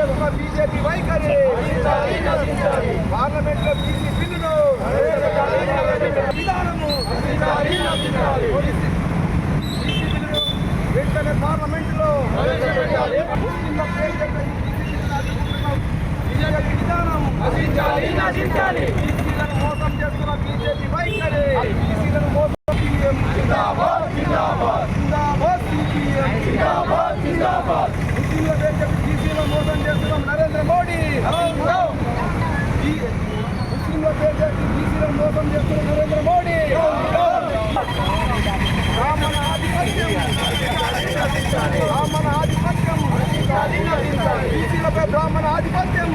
చేస్తున్న బీజేపీ వైఖరి. పార్లమెంట్లో బీసీ బిల్లును విధానము. వెంటనే పార్లమెంట్లో విధానం మోసం చేస్తున్న బీజేపీ వైఖరి బీసీలను మోసం సీఎం జిందాబాద్ జిందాబాద్ జిందాబాద్ సీపీఎం జిందాబాద్ జిందాబాద్ ముస్లింల పేరు చెప్పి బీసీలను మోసం చేస్తున్నాం నరేంద్ర మోడీ ఈ- ముస్లింల పేరు చెప్పి బీసీలను మోసం చేస్తున్న నరేంద్ర మోడీ బ్రాహ్మణ ఆధిపత్యం బ్రాహ్మణ ఆధిపత్యం బీసీలపై బ్రాహ్మణ ఆధిపత్యం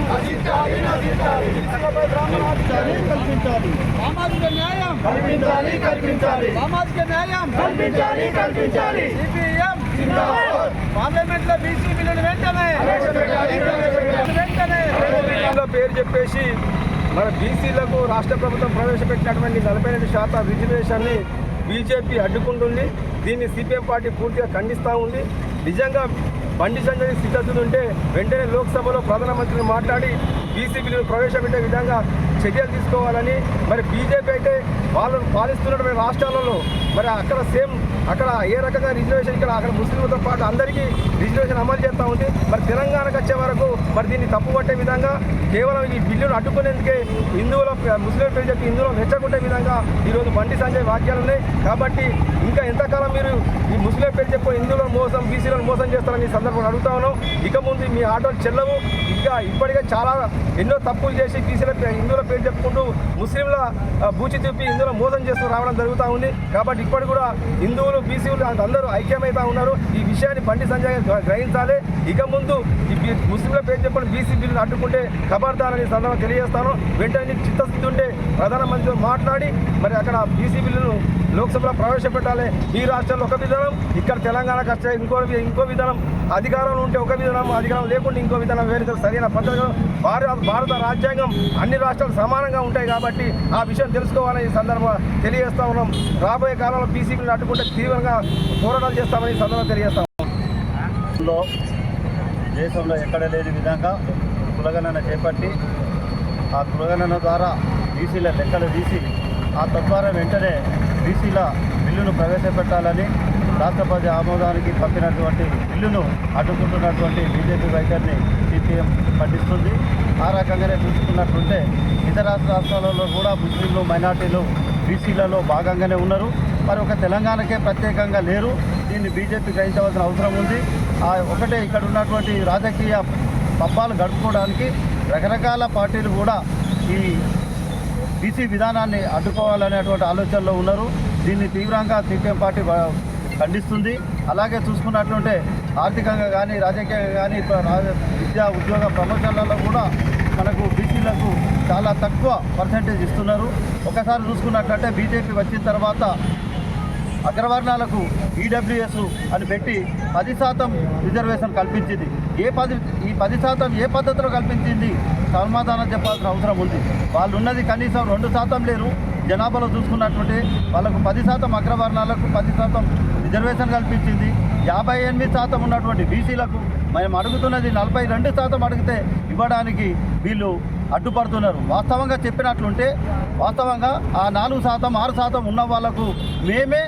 బీసీలపై బ్రాహ్మణ ఆధిపత్యం కల్పించాలి. సామాజిక న్యాయం. కల్పించాలి కల్పించాలి. సామాజిక న్యాయం. కల్పించాలి కల్పించాలి. సిపిఎం. పార్లమెంట్లో బీసీ బిల్లును వెంటనే. వెంటనే. పేరు చెప్పేసి మన బీసీలకు రాష్ట్ర ప్రభుత్వం ప్రవేశపెట్టినటువంటి నలభై రెండు శాతం రిజర్వేషన్ని బీజేపీ అడ్డుకుంటుంది. దీన్ని సిపిఎం పార్టీ పూర్తిగా ఖండిస్తూ ఉంది. నిజంగా బండి సంజయ్ ఉంటే వెంటనే లోక్సభలో ప్రధానమంత్రిని మాట్లాడి బీసీ బిల్లును ప్రవేశపెట్టే విధంగా చర్యలు తీసుకోవాలని మరి బీజేపీ అయితే వాళ్ళు పాలిస్తున్నటువంటి రాష్ట్రాలలో మరి అక్కడ సేమ్ అక్కడ ఏ రకంగా రిజర్వేషన్ ఇక్కడ అక్కడ ముస్లింలతో పాటు అందరికీ రిజర్వేషన్ అమలు చేస్తూ ఉంది. మరి తెలంగాణకు వచ్చే వరకు మరి దీన్ని తప్పుపట్టే విధంగా కేవలం ఈ బిల్లును అడ్డుకునేందుకే హిందువుల ముస్లిం పేరు చెప్పి హిందువులు మెచ్చకుంటే విధంగా ఈరోజు బండి సంజయ్ వాక్యాలు ఉన్నాయి. కాబట్టి ఇంకా ఎంతకాలం మీరు ఈ ముస్లిం పేరు చెప్పి హిందువులను మోసం బీసీలను మోసం చేస్తారని ఈ సందర్భంగా అడుగుతా ఉన్నాం. ఇక ముందు మీ ఆటోలు చెల్లవు. ఇంకా ఇప్పటికే చాలా ఎన్నో తప్పులు చేసి బీసీల పే- హిందువుల పేరు చెప్పుకుంటూ ముస్లింల బూచి చూపి హిందువుల మోసం చేస్తూ రావడం జరుగుతూ ఉంది. కాబట్టి ఇప్పటి కూడా హిందువులు బీసీలు అందరూ ఐక్యమైతా ఉన్నారు. ఈ విషయాన్ని బండి సంజయ్ గ్ర- గ్రహించాలి. ఇక ముందు ముస్లింల పేరు చెప్పని బీసీ బిల్లును అడ్డుకుంటే ఖబర్దారని సందర్భంగా తెలియజేస్తాను. వెంటనే చిత్తశుద్ధి ఉంటే ప్రధానమంత్రితో మాట్లాడి మరి అక్కడ బీసీ బిల్లును లోక్సభలో ప్రవేశపెట్టాలి. ఈ రాష్ట్రంలో ఒక విధానం ఇక్కడ తెలంగాణకు వచ్చే ఇంకో ఇంకో విధానం. అధికారంలో ఉంటే ఒక విధానం అధికారం లేకుండా ఇంకో విధానం వేరే. సరైన పద్ధతిగా భారత భారత రాజ్యాంగం అన్ని రాష్ట్రాలు సమానంగా ఉంటాయి కాబట్టి ఆ విషయం తెలుసుకోవాలని ఈ సందర్భంగా తెలియజేస్తా ఉన్నాం. రాబోయే కాలంలో బీసీపీని అడ్డుకుంటే తీవ్రంగా పోరాటాలు చేస్తామని ఈ సందర్భంగా తెలియజేస్తాం లో దేశంలో ఎక్కడ లేని విధంగా కులగణన చేపట్టి ఆ కులగణన ద్వారా బీసీల లెక్కలు తీసి ఆ తద్వారా వెంటనే బీసీల బిల్లును ప్రవేశపెట్టాలని రాష్ట్రపతి ఆమోదానికి పంపినటువంటి బిల్లును అడ్డుకుంటున్నటువంటి బీజేపీ వైఖరిని సిపిఎం పండిస్తుంది ఆ రకంగానే చూసుకున్నట్టుంటే ఇతర రాష్ట్ర రాష్ట్రాలలో కూడా ముస్లింలు మైనార్టీలు బీసీలలో భాగంగానే ఉన్నారు. మరి ఒక తెలంగాణకే ప్రత్యేకంగా లేరు. దీన్ని బీజేపీ గ్రహించవలసిన అవసరం ఉంది. ఒకటే ఇక్కడ ఉన్నటువంటి రాజకీయ పబ్బాలు గడుపుకోవడానికి రకరకాల పార్టీలు కూడా ఈ బీసీ విధానాన్ని అడ్డుకోవాలనేటువంటి ఆలోచనలో ఉన్నారు. దీన్ని తీవ్రంగా సిపిఎం పార్టీ ఖండిస్తుంది. అలాగే చూసుకున్నట్లుంటే ఆర్థికంగా కానీ రాజకీయంగా కానీ విద్యా ఉద్యోగ ప్రమోషన్లలో కూడా మనకు బీసీలకు చాలా తక్కువ పర్సంటేజ్ ఇస్తున్నారు. ఒకసారి చూసుకున్నట్లయితే బీజేపీ వచ్చిన తర్వాత అగ్రవర్ణాలకు ఈడబ్ల్యూఎస్ అని పెట్టి పది శాతం రిజర్వేషన్ కల్పించింది. ఏ పది ఈ పది శాతం ఏ పద్ధతిలో కల్పించింది? సమాధానం చెప్పాల్సిన అవసరం ఉంది. వాళ్ళు ఉన్నది కనీసం రెండు శాతం లేరు. జనాభాలో చూసుకున్నట్టుంటే వాళ్ళకు పది శాతం అగ్రవర్ణాలకు పది శాతం రిజర్వేషన్ కల్పించింది. యాభై ఎనిమిది శాతం ఉన్నటువంటి బీసీలకు మేము అడుగుతున్నది నలభై రెండు శాతం అడిగితే ఇవ్వడానికి వీళ్ళు అడ్డుపడుతున్నారు. వాస్తవంగా చెప్పినట్లుంటే వాస్తవంగా ఆ నాలుగు శాతం ఆరు శాతం ఉన్న వాళ్ళకు మేమే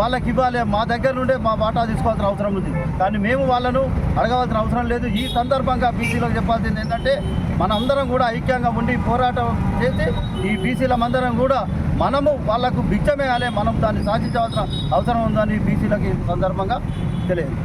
వాళ్ళకి ఇవ్వాలి మా దగ్గర నుండే మా వాటా తీసుకోవాల్సిన అవసరం ఉంది. కానీ మేము వాళ్ళను అడగవలసిన అవసరం లేదు. ఈ సందర్భంగా బీసీలకు చెప్పాల్సింది ఏంటంటే మనందరం కూడా ఐక్యంగా ఉండి పోరాటం చేసి ఈ బీసీలమందరం కూడా మనము వాళ్ళకు బిచ్చమేయాలి మనం దాన్ని సాధించవలసిన అవసరం ఉందని బీసీలకు ఈ సందర్భంగా తెలియదు